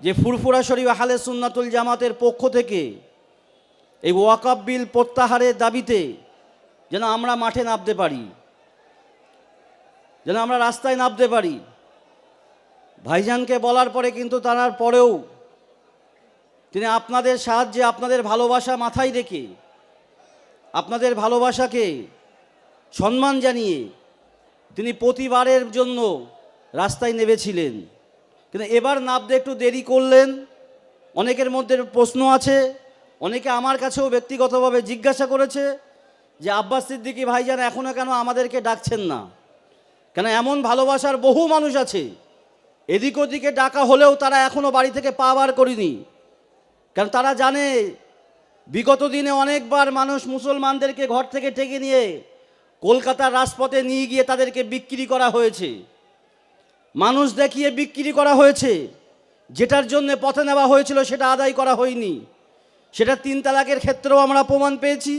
যে ফুরফুরা শরীফ আহলে সুন্নাতুল জামাতের পক্ষ থেকে এই ওয়াকাব বিল প্রত্যাহারের দাবিতে যেন আমরা মাঠে নামতে পারি, যেন আমরা রাস্তায় নামতে পারি। ভাইজানকে বলার পরে কিন্তু তার পরেও তিনি আপনাদের সাহায্যে আপনাদের ভালোবাসা মাথায় রেখে, আপনাদের ভালোবাসাকে সম্মান জানিয়ে তিনি প্রতিবারের জন্য রাস্তায় নেমেছিলেন। কিন্তু এবার নামতে একটু দেরি করলেন। অনেকের মধ্যে প্রশ্ন আছে, অনেকে আমার কাছেও ব্যক্তিগতভাবে জিজ্ঞাসা করেছে যে, আব্বাস সিদ্দিকী ভাইজান এখনও কেন আমাদেরকে ডাকছেন না? কেন এমন ভালোবাসার বহু মানুষ আছে, এদিক ওদিকে ডাকা হলেও তারা এখনও বাড়ি থেকে পা বার করিনি। কারণ তারা জানে, বিগত দিনে অনেকবার মানুষ মুসলমানদেরকে ঘর থেকে টেকে নিয়ে কলকাতার রাজপথে নিয়ে গিয়ে তাদেরকে বিক্রি করা হয়েছে। মানুষ দেখিয়ে বিক্রি করা হয়েছে। যেটার জন্য পথে নেওয়া হয়েছিল সেটা আদায় করা হয়নি। সেটা তিন তালাকের ক্ষেত্রেও আমরা প্রমাণ পেয়েছি।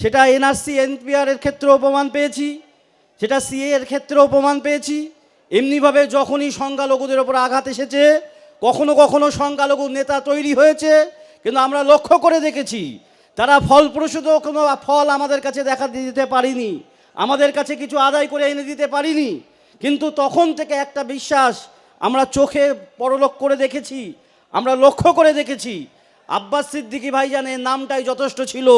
সেটা এনআরসি এনপিআর এর ক্ষেত্রেও প্রমাণ পেয়েছি। সেটা সিএ এর ক্ষেত্রেও প্রমাণ পেয়েছি। এমনিভাবে যখনই সংখ্যালঘুদের ওপর আঘাত এসেছে, কখনো কখনো সংখ্যালঘু নেতা তৈরি হয়েছে, কিন্তু আমরা লক্ষ্য করে দেখেছি, তারা ফলপ্রসূত কোনো ফল আমাদের কাছে দেখা দিতে পারিনি। আমাদের কাছে কিছু আদায় করে এনে দিতে পারিনি। কিন্তু তখন থেকে একটা বিশ্বাস আমরা চোখে পরলোক করে দেখেছি, আমরা লক্ষ্য করে দেখেছি। আব্বাস সিদ্দিকী ভাইজানের নামটাই যথেষ্ট ছিল।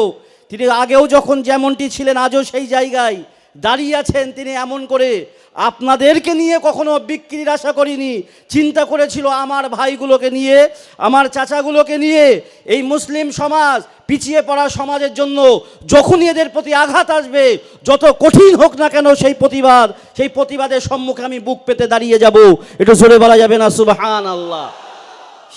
তিনি আগেও যখন যেমনটি ছিলেন, আজও সেই জায়গায় দাঁড়িয়ে আছেন তিনি এমন করে। আপনাদেরকে নিয়ে কখনো বিক্রির আশা করিনি। চিন্তা করেছিল আমার ভাইগুলোকে নিয়ে, আমার চাচাগুলোকে নিয়ে। এই মুসলিম সমাজ পিছিয়ে পড়া সমাজের জন্য যখনই এদের প্রতি আঘাত আসবে, যত কঠিন হোক না কেন সেই প্রতিবাদ, সেই প্রতিবাদের সম্মুখে আমি বুক পেতে দাঁড়িয়ে যাব। একটু জোরে বলা যাবে না? সুবহান আল্লাহ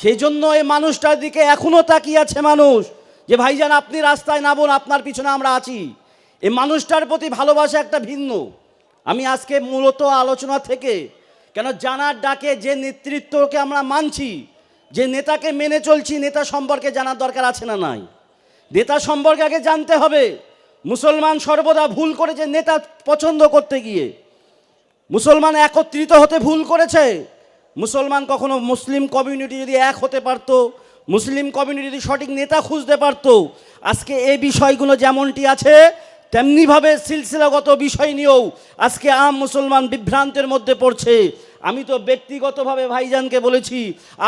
সেই জন্য এই মানুষটার দিকে এখনও তাকিয়ে আছে মানুষ। যে, ভাইজান, আপনি রাস্তায় নামুন, আপনার পিছনে আমরা আছি। এই মানুষটার প্রতি ভালোবাসা একটা ভিন্ন। আমি আজকে মূলত আলোচনা থেকে কেন জানার ডাকে যে নেতৃত্বকে আমরা মানছি, যে নেতাকে মেনে চলছি, নেতা সম্পর্কে জানার দরকার আছে না নাই? নেতা সম্পর্কে আগে জানতে হবে, মুসলমান সর্বদা ভুল করেছে নেতা পছন্দ করতে গিয়ে। মুসলমান একত্রিত হতে ভুল করেছে, মুসলমান কখনো মুসলিম কমিউনিটি যদি এক হতে পারত, মুসলিম কমিউনিটি যদি সঠিক নেতা খুঁজতে পারত, আজকে এই বিষয়গুলো যেমনটি আছে তেমনিভাবে সিলসিলাগত বিষয় নিয়েও আজকে আম মুসলমান বিভ্রান্তের মধ্যে পড়ছে। আমি তো ব্যক্তিগতভাবে ভাইজানকে বলেছি,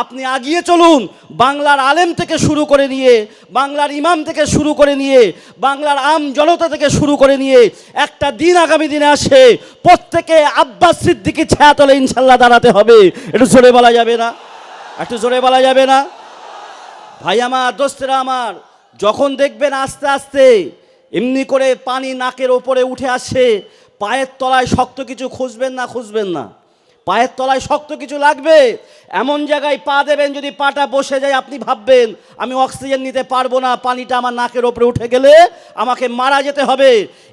আপনি আগিয়ে চলুন, বাংলার আলেম থেকে শুরু করে নিয়ে, বাংলার ইমাম থেকে শুরু করে নিয়ে, বাংলার আম জনতা থেকে শুরু করে নিয়ে, একটা দিন আগামী দিনে আসে, প্রত্যেকে আব্বাস সিদ্দিকি ছায়াতলে ইনশাল্লাহ দাঁড়াতে হবে। একটু জোরে বলা যাবে না? একটু জোরে বলা যাবে না? ভাই আমার, দোস্তেরা আমার, যখন দেখবেন আস্তে আস্তে এমনি করে পানি নাকের ওপরে উঠে আসে, পায়ের তলায় শক্ত কিছু খুঁজবেন না খুঁজবেন না। পায়ের তলায় শক্ত কিছু লাগবে এমন জায়গায় পা দেবেন যদি পাটা বসে যায়, আপনি ভাববেন, আমি অক্সিজেন নিতে পারব না, পানিটা আমার নাকের ওপরে উঠে গেলে আমাকে মারা যেতে হবে।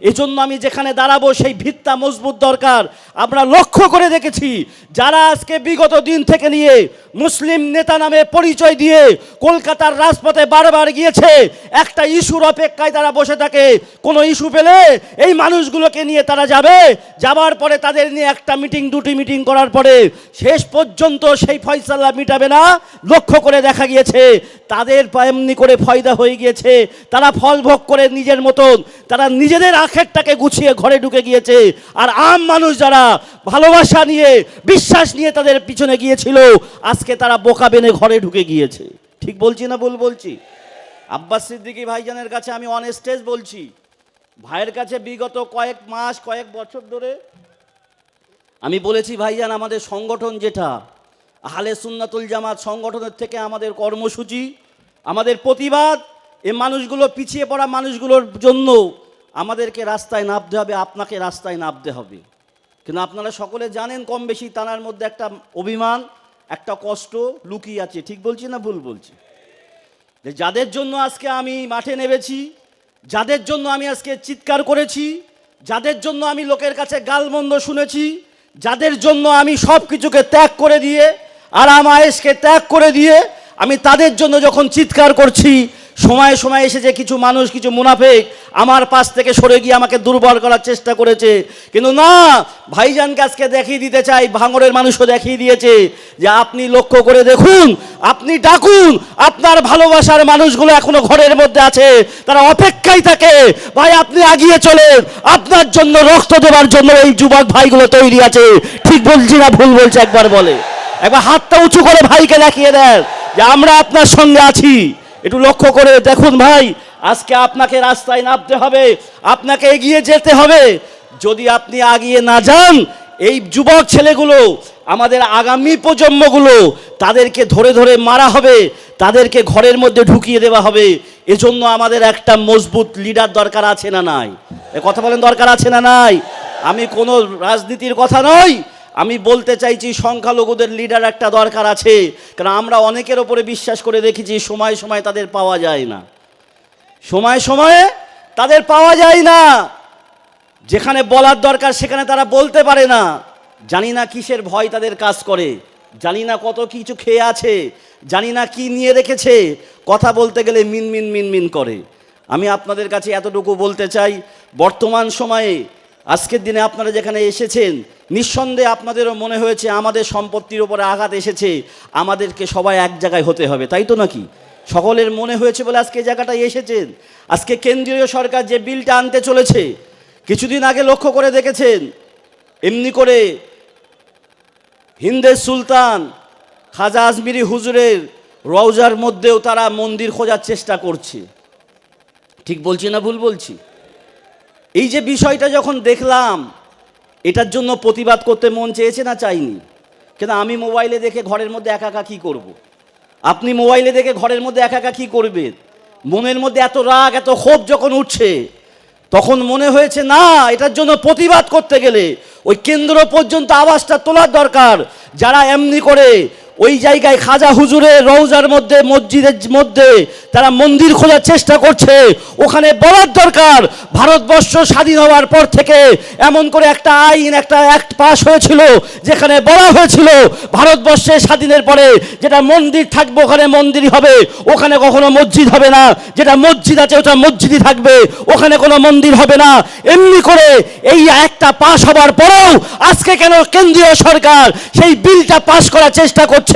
এজন্য আমি যেখানে দাঁড়াবো, সেই ভিত্তা মজবুত দরকার। আমরা লক্ষ্য করে দেখেছি, যারা আজকে বিগত দিন থেকে নিয়ে মুসলিম নেতা নামে পরিচয় দিয়ে কলকাতার রাজপথে বারবার গিয়েছে, একটা ইস্যুর অপেক্ষায় তারা বসে থাকে। কোনো ইস্যু পেলে এই মানুষগুলোকে নিয়ে তারা যাবে। যাবার পরে তাদের নিয়ে একটা মিটিং, দুটি মিটিং করার পরে শেষ পর্যন্ত সেই ফয়সালা মিটাবে না। লক্ষ্য করে দেখা গিয়েছে, তাদের এমনি করে ফয়দা হয়ে গিয়েছে। তারা ফল ভোগ করে নিজের মতন, তারা নিজেদের আখেরটাকে গুছিয়ে ঘরে ঢুকে গিয়েছে। আর আম মানুষ যারা ভালোবাসা নিয়ে, বিশ্বাস নিয়ে তাদের পিছনে গিয়েছিল, আজকে তারা বোকা বেনে ঘরে ঢুকে গিয়েছে। ঠিক বলছি না ভুল বলছি? আব্বাস সিদ্দিকী ভাইজানের কাছে আমি অনেস্টেজ বলছি। ভাইয়ের কাছে বিগত কয়েক মাস, কয়েক বছর ধরে আমি বলেছি, ভাইজান, আমাদের সংগঠন যেটা আহলে সুন্নাতুল জামাত সংগঠনের থেকে আমাদের কর্মসূচি, আমাদের প্রতিবাদ এ মানুষগুলো পিছিয়ে পড়া মানুষগুলোর জন্য আমাদেরকে রাস্তায় নামতে হবে, আপনাকে রাস্তায় নামতে হবে। কিন্তু আপনারা সকলে জানেন কম বেশি তানার মধ্যে একটা অভিমান, একটা কষ্ট লুকিয়ে আছে। ঠিক বলছি না ভুল বলছি? যে যাদের জন্য আজকে আমি মাঠে নেমেছি, যাদের জন্য আমি আজকে চিৎকার করেছি, যাদের জন্য আমি লোকের কাছে গালমন্দ শুনেছি, যাদের জন্য আমি সব কিছুকে ত্যাগ করে দিয়ে আরাম আয়েসকে ত্যাগ করে দিয়ে আমি তাদের জন্য যখন চিৎকার করছি, সময়ে সময়ে এসে যে কিছু মানুষ, কিছু মুনাফেক আমার পাশ থেকে সরে গিয়ে আমাকে দুর্বল করার চেষ্টা করেছে। কিন্তু না, ভাইজানকে আজকে দেখিয়ে দিতে চাই ভাঙরের মানুষও দেখিয়ে দিয়েছে যে আপনি লক্ষ্য করে দেখুন, আপনি ডাকুন, আপনার ভালোবাসার মানুষগুলো এখনও ঘরের মধ্যে আছে, তারা অপেক্ষায় থাকে, ভাই, আপনি আগিয়ে চলেন, আপনার জন্য রক্ত দেওয়ার জন্য এই যুবক ভাইগুলো তৈরি আছে। ঠিক বলছি না ভুল বলছে, একবার বলে। একবার হাতটা উঁচু করে ভাইকে দেখিয়ে দেন যে আমরা আপনার সঙ্গে আছি। একটু লক্ষ্য করে দেখুন ভাই, আজকে আপনাকে রাস্তায় নামতে হবে, আপনাকে এগিয়ে যেতে হবে। যদি আপনি আগিয়ে না যান, এই যুবক ছেলেগুলো, আমাদের আগামী প্রজন্মগুলো, তাদেরকে ধরে ধরে মারা হবে, তাদেরকে ঘরের মধ্যে ঢুকিয়ে দেওয়া হবে। এজন্য আমাদের একটা মজবুত লিডার দরকার আছে না নাই? কথা বলেন দরকার আছে না নাই? আমি কোনো রাজনীতির কথা নয় আমি বলতে চাইছি, সংখ্যালঘুদের লিডার একটা দরকার আছে। কারণ আমরা অনেকের ওপরে বিশ্বাস করে দেখেছি, সময় সময় তাদের পাওয়া যায় না। সময় সময়ে তাদের পাওয়া যায় না। যেখানে বলার দরকার, সেখানে তারা বলতে পারে না। জানি না কিসের ভয় তাদের কাজ করে। জানি না কত কিছু খেয়ে আছে। জানি না কি নিয়ে রেখেছে। কথা বলতে গেলে মিন মিন মিন মিন করে। আমি আপনাদের কাছে এতটুকু বলতে চাই, বর্তমান সময়ে, আজকের দিনে আপনারা যেখানে এসেছেন নিঃসন্দেহে আপনাদেরও মনে হয়েছে আমাদের সম্পত্তির ওপরে আঘাত এসেছে, আমাদেরকে সবাই এক জায়গায় হতে হবে, তাই তো নাকি? সকলের মনে হয়েছে বলে আজকে এই জায়গাটায় এসেছেন। আজকে কেন্দ্রীয় সরকার যে বিলটা আনতে চলেছে, কিছুদিন আগে লক্ষ্য করে দেখেছেন, এমনি করে হিন্দের সুলতান খাজা আজমিরি হুজুরের রওজার মধ্যেও তারা মন্দির খোঁজার চেষ্টা করছে। ঠিক বলছি না ভুল বলছি? এই যে বিষয়টা যখন দেখলাম এটার জন্য প্রতিবাদ করতে মন চেয়েছে না চাইনি? কেন আমি মোবাইলে দেখে ঘরের মধ্যে একা একা কী করব। আপনি মোবাইলে দেখে ঘরের মধ্যে একা একা কী করবেন মনের মধ্যে এত রাগ, এত ক্ষোভ যখন উঠছে, তখন মনে হয়েছে, না, এটার জন্য প্রতিবাদ করতে গেলে ওই কেন্দ্র পর্যন্ত আওয়াজটা তোলার দরকার। যারা এমনি করে ওই জায়গায় খাজা হুজুরের রৌজার মধ্যে, মসজিদের মধ্যে তারা মন্দির খোঁজার চেষ্টা করছে। ওখানে বলার দরকার, ভারতবর্ষ স্বাধীন হওয়ার পর থেকে এমন করে একটা আইন, একটা অ্যাক্ট পাস হয়েছিল, যেখানে বলা হয়েছিল, ভারতবর্ষে স্বাধীনের পরে যেটা মন্দির থাকবে ওখানে মন্দিরই হবে, ওখানে কখনো মসজিদ হবে না। যেটা মসজিদ আছে ওটা মসজিদই থাকবে, ওখানে কোনো মন্দির হবে না। এমনি করে এই একটা পাস হবার পরেও আজকে কেন কেন্দ্রীয় সরকার সেই বিলটা পাস করার চেষ্টা করছে?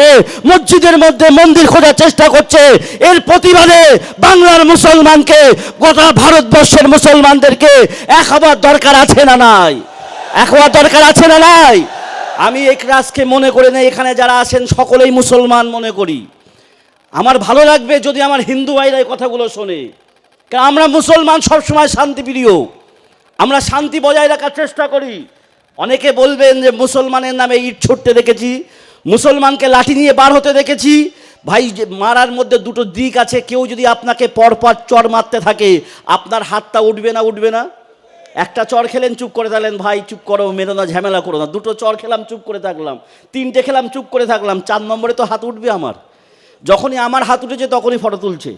মসজিদের মধ্যে মন্দির খোঁজার চেষ্টা করছে। এর প্রতিবাদে বাংলার মুসলমানকে, গোটা ভারতবর্ষের মুসলমানদেরকে এক হবার দরকার আছে না নাই? এক হওয়ার দরকার আছে না নাই? আমি এই ক্লাসকে মনে করে নেই এখানে যারা আছেন, সকলেই মুসলমান মনে করি। আমার ভালো লাগবে যদি আমার হিন্দু ভাইরা এই কথাগুলো শোনে। কারণ আমরা মুসলমান সবসময় শান্তিপ্রিয়। আমরা শান্তি বজায় রাখার চেষ্টা করি। অনেকে বলবেন যে মুসলমানের নামে ইট ছুটতে দেখেছি মুসলমানকে লাঠি নিয়ে বার হতে দেখেছি। ভাই মারার মধ্যে দুটো দিক আছে। কেউ যদি আপনাকে পরপর চর মারতে থাকে, আপনার হাতটা উঠবে না উঠবে না? একটা চর খেলেন, চুপ করে থাকলেন। ভাই, চুপ করো, মেরো না ঝামেলা করো না। দুটো চর খেলাম, চুপ করে থাকলাম। তিনটে খেলাম, চুপ করে থাকলাম। চার নম্বরে তো হাত উঠবে আমার। যখনই আমার হাত উঠেছে, তখনই ফটো তুলছে।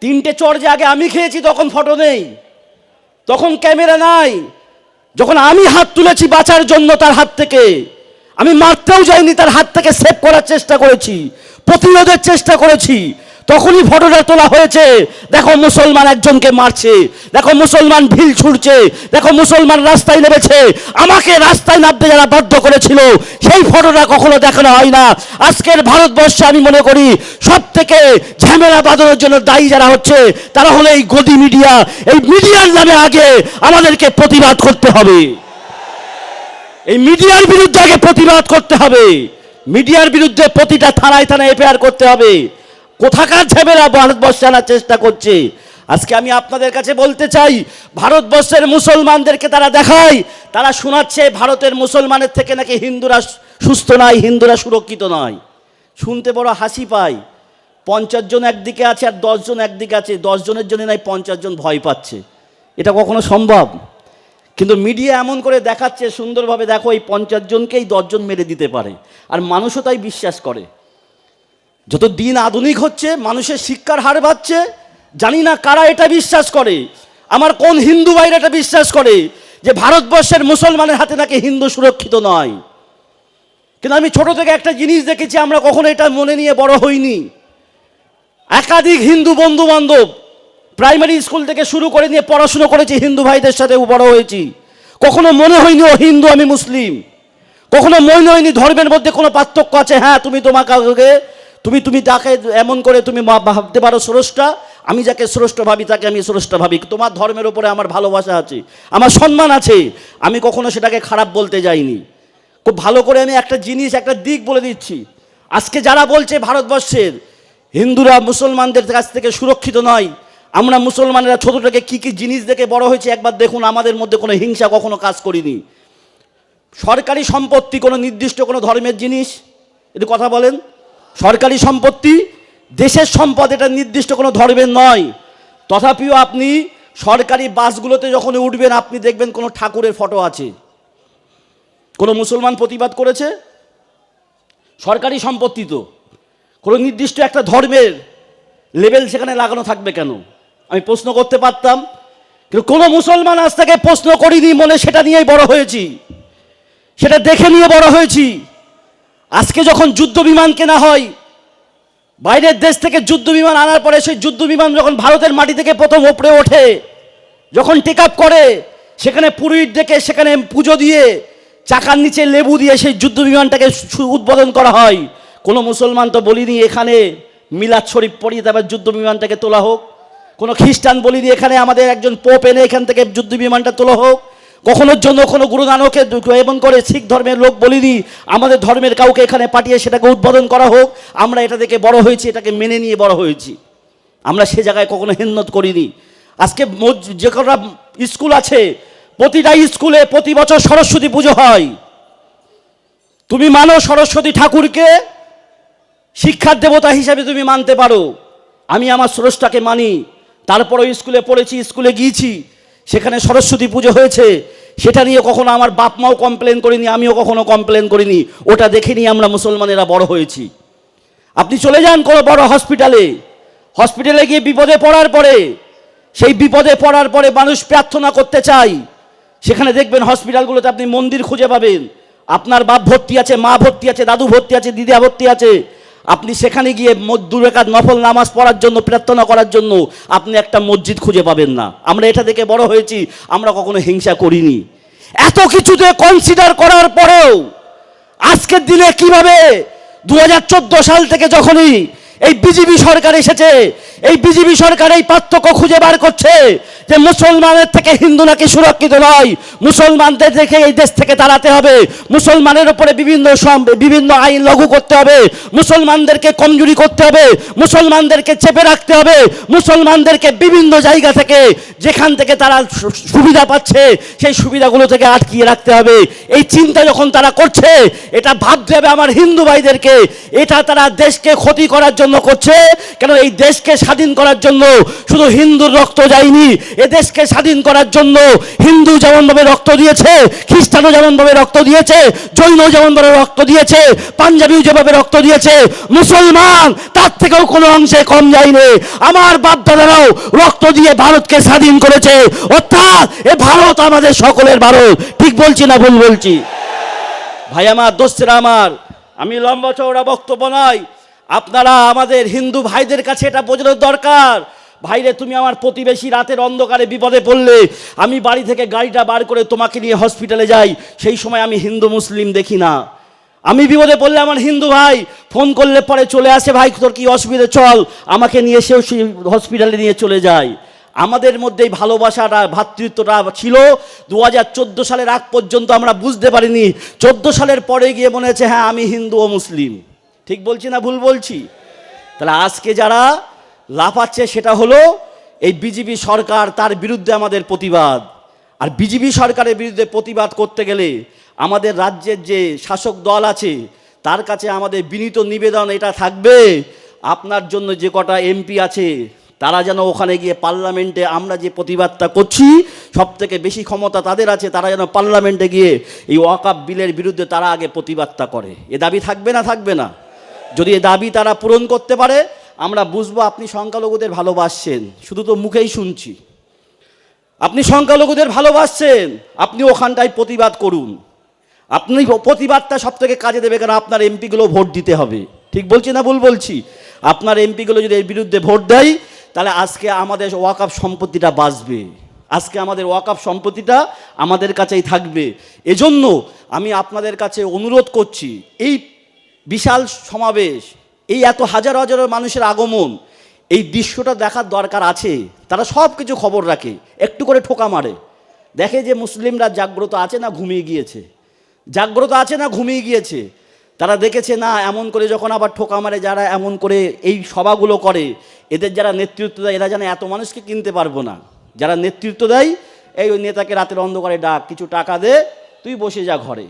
তিনটে চর যে আগে আমি খেয়েছি, তখন ফটো নেই। তখন ক্যামেরা নাই। যখন আমি হাত তুলেছি বাঁচার জন্য তার হাত থেকে আমি মারতেও যাইনি, তার হাত থেকে সেভ করার চেষ্টা করেছি, প্রতিরোধের চেষ্টা করেছি। তখনই ফটোটা তোলা হয়েছে, দেখো মুসলমান একজনকে মারছে, দেখো মুসলমান ভিল ছুটছে দেখো মুসলমান রাস্তায় নেমেছে, আমাকে রাস্তায় নামতে যারা বাধ্য করেছিল, সেই ফটোটা কখনো দেখানো হয় না। আজকের ভারতবর্ষে আমি মনে করি সব থেকে ঝামেলা বাঁধানোর জন্য দায়ী যারা হচ্ছে, তারা হলো এই গদি মিডিয়া এই মিডিয়ার নামে আগে আমাদেরকে প্রতিবাদ করতে হবে। এই মিডিয়ার বিরুদ্ধে আগে প্রতিবাদ করতে হবে। মিডিয়ার বিরুদ্ধে প্রতিটা থানায় থানায় এফআইআর করতে হবে। কোথাকার ঝামেলা ভারতবর্ষে আনার চেষ্টা করছে? আজকে আমি আপনাদের কাছে বলতে চাই, ভারতবর্ষের মুসলমানদেরকে তারা দেখায়, তারা শোনাচ্ছে ভারতের মুসলমানের থেকে নাকি হিন্দুরা সুস্থ নয়, হিন্দুরা সুরক্ষিত নয়। শুনতে বড় হাসি পায় পঞ্চাশ জন একদিকে আছে আর দশজন একদিকে আছে, দশ জনের জন্য নাই পঞ্চাশ জন ভয় পাচ্ছে। এটা কখনো সম্ভব? কিন্তু মিডিয়া এমন করে দেখাচ্ছে, সুন্দরভাবে দেখো এই পঞ্চাশ জনকেই দশজন মেরে দিতে পারে। আর মানুষও তাই বিশ্বাস করে। যত দিন আধুনিক হচ্ছে, মানুষের শিক্ষার হার বাড়ছে, জানি না কারা এটা বিশ্বাস করে। আমার কোন হিন্দু ভাইরা এটা বিশ্বাস করে যে ভারতবর্ষের মুসলমানের হাতে নাকি হিন্দু সুরক্ষিত নয়? কিন্তু আমি ছোট থেকে একটা জিনিস দেখেছি, আমরা কখনো এটা মনে নিয়ে বড় হইনি। একাধিক হিন্দু বন্ধু বান্ধব প্রাইমারি স্কুল থেকে শুরু করে নিয়ে পড়াশুনো করেছি, হিন্দু ভাইদের সাথে বড় হয়েছি। কখনো মনে হয়নি ও হিন্দু, আমি মুসলিম। কখনো মনে হয়নি ধর্মের মধ্যে কোনো পার্থক্য আছে হ্যাঁ তুমি তোমার কাউকে, তুমি তুমি তাকে এমন করে তুমি ভাবতে পারো স্রষ্টা, আমি যাকে স্রষ্ট ভাবি, তাকে আমি স্রষ্টা ভাবি। তোমার ধর্মের ওপরে আমার ভালোবাসা আছে, আমার সম্মান আছে, আমি কখনো সেটাকে খারাপ বলতে যাইনি। খুব ভালো করে আমি একটা জিনিস, একটা দিক বলে দিচ্ছি। আজকে যারা বলছে ভারতবর্ষের, হিন্দুরা মুসলমানদের কাছ থেকে সুরক্ষিত নয় আমরা মুসলমানেরা ছোট থেকে কী কী জিনিস দেখে বড় হয়েছে? একবার দেখুন, আমাদের মধ্যে কোনো হিংসা কখনো কাজ করিনি। সরকারি সম্পত্তি কোনো নির্দিষ্ট কোনো ধর্মের জিনিস? একটু কথা বলেন। সরকারি সম্পত্তি, দেশের সম্পদ এটা নির্দিষ্ট কোনো ধর্মের নয়। তথাপিও আপনি সরকারি বাসগুলোতে যখন উঠবেন, আপনি দেখবেন কোনো ঠাকুরের ফটো আছে। কোনো মুসলমান প্রতিবাদ করেছে? সরকারি সম্পত্তি তো। কোনো নির্দিষ্ট একটা ধর্মের লেভেল সেখানে লাগানো থাকবে কেন? আমি প্রশ্ন করতে পারতাম, কিন্তু কোনো মুসলমান আজ থেকে প্রশ্ন করিনি মনে সেটা নিয়েই বড় হয়েছি। সেটা দেখে নিয়ে বড় হয়েছি। আজকে যখন যুদ্ধ বিমান কেনা হয়, বাইরের দেশ থেকে যুদ্ধ বিমান আনার পরে সেই যুদ্ধ বিমান যখন ভারতের মাটি থেকে প্রথম ওপরে ওঠে, যখন টেক আপ করে, সেখানে পুরোহিত ডেকে সেখানে পুজো দিয়ে, চাকার নিচে লেবু দিয়ে সেই যুদ্ধ বিমানটাকে উদ্বোধন করা হয়। কোনো মুসলমান তো বলিনি, এখানে মিলাদ শরীফ পড়িয়ে তারপর যুদ্ধ বিমানটাকে তোলা হোক। কোনো খ্রিস্টান বলিনি, এখানে আমাদের একজন পোপ এনে এখান থেকে যুদ্ধ বিমানটা তোলা হোক। কখনোর জন্য কোনো গুরু নানকের এবং করে শিখ ধর্মের লোক বলিনি, আমাদের ধর্মের কাউকে এখানে পাঠিয়ে সেটাকে উদ্বোধন করা হোক। আমরা এটা থেকে বড় হয়েছি, এটাকে মেনে নিয়ে বড় হয়েছি। আমরা সে জায়গায় কখনো হেন্নত করিনি। আজকে যে কটা স্কুল আছে, প্রতিটা স্কুলে প্রতি বছর সরস্বতী পুজো হয়। তুমি মানো সরস্বতী ঠাকুরকে, শিক্ষার দেবতা হিসাবে তুমি মানতে পারো। আমি আমার স্রষ্টাকে মানি। তারপরও স্কুলে পড়েছি, স্কুলে গিয়েছি। সেখানে সরস্বতী পুজো হয়েছে। সেটা নিয়ে কখনো আমার বাপ মাও কমপ্লেন করিনি, আমিও কখনো কমপ্লেন করিনি। ওটা দেখে নিয়ে আমরা মুসলমানেরা বড় হয়েছি। আপনি চলে যান কোনো বড় হসপিটালে হসপিটালে গিয়ে বিপদে পড়ার পরে, সেই বিপদে পড়ার পরে মানুষ প্রার্থনা করতে চায়। সেখানে দেখবেন হসপিটালগুলোতে আপনি মন্দির খুঁজে পাবেন। আপনার বাপ ভর্তি আছে, মা ভর্তি আছে, দাদু ভর্তি আছে, দিদা ভর্তি আছে। আপনি সেখানে গিয়ে দুরেকার নফল নামাজ পড়ার জন্য, প্রার্থনা করার জন্য আপনি একটা মসজিদ খুঁজে পাবেন না। আমরা এটা থেকে বড় হয়েছি, আমরা কখনো হিংসা করিনি। এত কিছুতে কনসিডার করার পরেও আজকের দিনে কীভাবে দু হাজার চোদ্দ সাল থেকে যখনই এই বিজেপি সরকার এসেছে এই বিজেপি সরকার এই পার্থক্য খুঁজে বার করছে যে মুসলমানের থেকে হিন্দু নাকি সুরক্ষিত নয়। মুসলমানদের দেখে এই দেশ থেকে তাড়াতে হবে। মুসলমানের উপরে বিভিন্ন বিভিন্ন আইন লঘু করতে হবে। মুসলমানদেরকে কমজোরি করতে হবে। মুসলমানদেরকে চেপে রাখতে হবে। মুসলমানদেরকে বিভিন্ন জায়গা থেকে যেখান থেকে তারা সুবিধা পাচ্ছে, সেই সুবিধাগুলো থেকে আটকিয়ে রাখতে হবে। এই চিন্তা যখন তারা করছে, এটা ভাবতে হবে আমার হিন্দু ভাইদেরকে। এটা তারা দেশকে ক্ষতি করার জন্য করছে। কেন এই দেশকে স্বাধীন করার জন্য। শুধু হিন্দুর রক্ত যায়নি এ দেশকে স্বাধীন করার জন্য হিন্দু যেমনভাবে রক্ত দিয়েছে, খ্রিস্টানও যেমনভাবে রক্ত দিয়েছে জৈন যেমনভাবে রক্ত দিয়েছে, পাঞ্জাবিও যেভাবে রক্ত দিয়েছে, মুসলমান তার থেকেও কোনো অংশে কম যায়নি। আমার বাপ দাদারাও রক্ত দিয়ে ভারতকে স্বাধীন করেছে। অর্থাৎ এ ভারত আমাদের সকলের ভারত। ঠিক বলছি না ভুল বলছি? ভাই আমার, দোস্তেরা আমার, আমি লম্বা চওড়া বক্তব্য নয়। আপনারা আমাদের হিন্দু ভাইদের কাছে এটা বোঝানোর দরকার। ভাইরে, তুমি আমার প্রতিবেশী রাতের অন্ধকারে বিপদে পড়লে, আমি বাড়ি থেকে গাড়িটা বার করে তোমাকে নিয়ে হসপিটালে যাই, সেই সময় আমি হিন্দু মুসলিম দেখি না। আমি বিপদে পড়লে আমার হিন্দু ভাই ফোন করলে পরে চলে আসে, ভাই, তোর কি অসুবিধা? চল, আমাকে নিয়ে সেও সেই হসপিটালে নিয়ে চলে যায় আমাদের মধ্যে এই ভালোবাসাটা ভ্রাতৃত্বটা ছিল। দু হাজার চোদ্দ সালের আগ পর্যন্ত আমরা বুঝতে পারিনি। চোদ্দ সালের পরে গিয়ে মনে হচ্ছে হ্যাঁ আমি হিন্দু ও মুসলিম। ঠিক বলছি না ভুল বলছি? তাহলে আজকে যারা লাফাচ্ছে সেটা হলো এই বিজেপি সরকার, তার বিরুদ্ধে আমাদের প্রতিবাদ। আর বিজেপি সরকারের বিরুদ্ধে প্রতিবাদ করতে গেলে আমাদের রাজ্যের যে শাসক দল আছে, তার কাছে আমাদের বিনীত নিবেদন এটা থাকবে। আপনার জন্য যে কটা এমপি আছে, তারা যেন ওখানে গিয়ে পার্লামেন্টে আমরা যে প্রতিবাদটা করছি সব থেকে বেশি ক্ষমতা তাদের আছে, তারা যেন পার্লামেন্টে গিয়ে এই ওয়াকাপ বিলের বিরুদ্ধে তারা আগে প্রতিবাদটা করে। এ দাবি থাকবে না থাকবে না? যদি দাবি তারা পূরণ করতে পারে, আমরা বুঝব আপনি সংখ্যালঘুদের ভালোবাসছেন। শুধু তো মুখেই শুনছি। আপনি সংখ্যালঘুদের ভালোবাসছেন, আপনি ওখানটায় প্রতিবাদ করুন। আপনি প্রতিবাদটা সব থেকে কাজে দেবে কেন? আপনার এমপিগুলো ভোট দিতে হবে। ঠিক বলছি না ভুল বলছি? আপনার এমপিগুলো যদি এর বিরুদ্ধে ভোট দেয়, তাহলে আজকে আমাদের ওয়াকাপ সম্পত্তিটা বাঁচবে। আজকে আমাদের ওয়াকাপ সম্পত্তিটা আমাদের কাছেই থাকবে। এজন্য আমি আপনাদের কাছে অনুরোধ করছি, এই বিশাল সমাবেশ। এই এত হাজার হাজার মানুষের আগমন, এই দৃশ্যটা দেখার দরকার আছে। তারা সব কিছু খবর রাখে, একটু করে ঠোকা মারে। দেখে যে মুসলিমরা জাগ্রত আছে না ঘুমিয়ে গিয়েছে? জাগ্রত আছে না ঘুমিয়ে গিয়েছে? তারা দেখেছে, না, এমন করে যখন আবার ঠোকা মারে, যারা এমন করে এই সভাগুলো করে, এদের যারা নেতৃত্ব দেয়, এরা যেন এত মানুষকে কিনতে পারব না। যারা নেতৃত্ব দেয়, এই ওই নেতাকে রাতের অন্ধকারে ডাক, কিছু টাকা দে, তুই বসে যা ঘরে।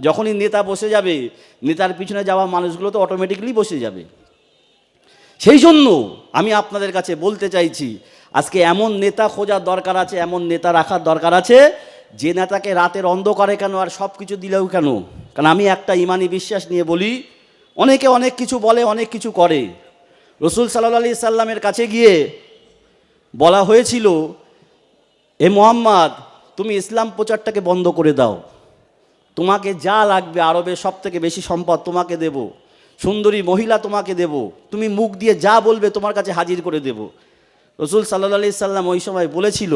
যখনই নেতা বসে যাবে, নেতার পিছনে যাওয়া মানুষগুলো তো অটোমেটিকলি বসে যাবে। সেই জন্য আমি আপনাদের কাছে বলতে চাইছি, আজকে এমন নেতা খোঁজার দরকার আছে, এমন নেতা রাখার দরকার আছে, যে নেতাকে রাতের অন্ধকারে কেন আর সব কিছু দিলেও কেন? কারণ আমি একটা ইমানি বিশ্বাস নিয়ে বলি, অনেকে অনেক কিছু বলে, অনেক কিছু করে। রসুল সাল্লাহ আলি সাল্লামের কাছে গিয়ে বলা হয়েছিল, এ মোহাম্মদ, তুমি ইসলাম প্রচারটাকে বন্ধ করে দাও। তোমাকে যা লাগবে আরবের সব থেকে বেশি সম্পদ তোমাকে দেব। সুন্দরী মহিলা তোমাকে দেব। তুমি মুখ দিয়ে যা বলবে তোমার কাছে হাজির করে দেব। রসুল সাল্লা সাল্লাম ওই সময় বলেছিল,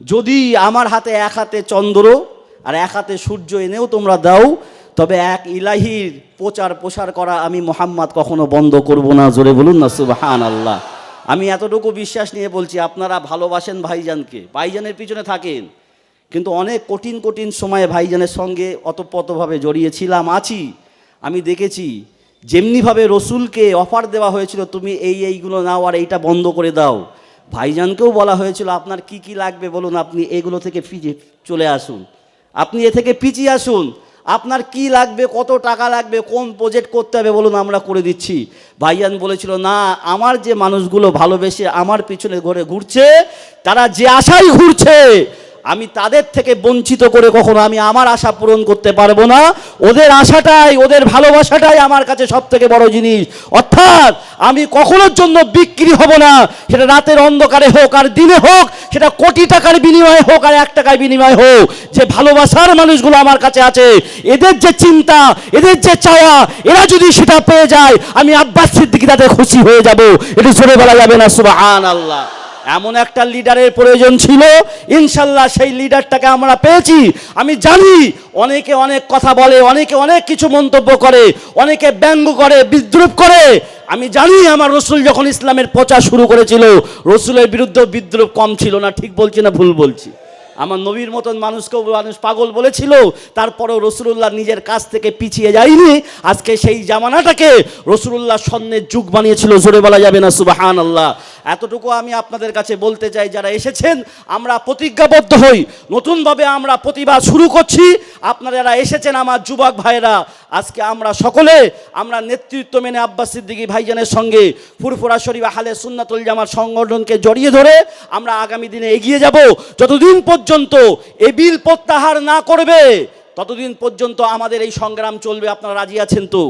যদি আমার হাতে এক হাতে চন্দ্র আর এক হাতে সূর্য এনেও তোমরা দাও, তবে এক ইলাহির প্রচার প্রসার করা আমি মোহাম্মদ কখনো বন্ধ করব না। জোরে বলুন না সুবাহান আল্লাহ আমি এতটুকু বিশ্বাস নিয়ে বলছি, আপনারা ভালোবাসেন ভাইজানকে। ভাইজানের পিছনে থাকেন। কিন্তু অনেক কঠিন কঠিন সময়ে ভাইজানের সঙ্গে অতপ্রতভাবে জড়িয়েছিলাম, আছি। আমি দেখেছি, যেমনিভাবে রসুলকে অফার দেওয়া হয়েছিল, তুমি এই, এইগুলো নাও আর এইটা বন্ধ করে দাও। ভাইজানকেও বলা হয়েছিল, আপনার কি কি লাগবে বলুন, আপনি এগুলো থেকে ফিরে চলে আসুন। আপনি এ থেকে পিছিয়ে আসুন। আপনার কি লাগবে, কত টাকা লাগবে, কোন প্রজেক্ট করতে হবে বলুন, আমরা করে দিচ্ছি। ভাইয়ান বলেছিল, না, আমার যে মানুষগুলো ভালোবেসে আমার পিছনে ঘরে ঘুরছে, তারা যে আশাই ঘুরছে আমি তাদের থেকে বঞ্চিত করে কখনো আমি আমার আশা পূরণ করতে পারব না। ওদের আশাটাই, ওদের ভালোবাসাটাই আমার কাছে সব থেকে বড় জিনিস। অর্থাৎ আমি কখনোর জন্য বিক্রি হব না। সেটা রাতের অন্ধকারে হোক আর দিনে হোক, সেটা কোটি টাকার বিনিময়ে হোক আর এক টাকার বিনিময়ে হোক। যে ভালোবাসার মানুষগুলো আমার কাছে আছে, এদের যে চিন্তা, এদের যে চাওয়া এরা যদি সেটা পেয়ে যায়, আমি আব্বাস সিদ্দিকি তাতে খুশি হয়ে যাব। এটা জোরে বলা যাবে না সুবাহান আল্লাহ এমন একটা লিডারের প্রয়োজন ছিল, ইনশাল্লাহ সেই লিডারটাকে আমরা পেয়েছি। আমি জানি অনেকে অনেক কথা বলে, অনেকে অনেক কিছু মন্তব্য করে, অনেকে ব্যঙ্গ করে, বিদ্রুপ করে। আমি জানি আমার রসুল যখন ইসলামের প্রচার শুরু করেছিল, রসুলের বিরুদ্ধে বিদ্রুপ কম ছিল না, ঠিক বলছি না ভুল বলছি? আমার নবীর মতন মানুষকেও মানুষ পাগল বলেছিল, তারপরেও রসুল্লাহ নিজের কাছ থেকে পিছিয়ে যায়নি। আজকে সেই জামানাটাকে রসুল্লাহ স্বর্ণের যুগ বানিয়েছিল, জোরে বলা যাবে না সুবাহান আল্লাহ এতটুকু আমি আপনাদের কাছে বলতে চাই, যারা এসেছেন, আমরা প্রতিজ্ঞাবদ্ধ হই। নতুনভাবে আমরা প্রতিবাদ শুরু করছি। আপনারা যারা এসেছেন, আমার যুবক ভাইরা আজকে আমরা সকলে, আমরা নেতৃত্ব মেনে আব্বাস সিদ্দিকী ভাইজানের সঙ্গে ফুরফুরা শরীফ আহলে সুন্নাতুল জামার সংগঠনকে জড়িয়ে ধরে আমরা আগামী দিনে এগিয়ে যাব। যতদিন পর্যন্ত এ বিল প্রত্যাহার না করবে, ততদিন পর্যন্ত আমাদের এই সংগ্রাম চলবে। আপনারা রাজি আছেন তো?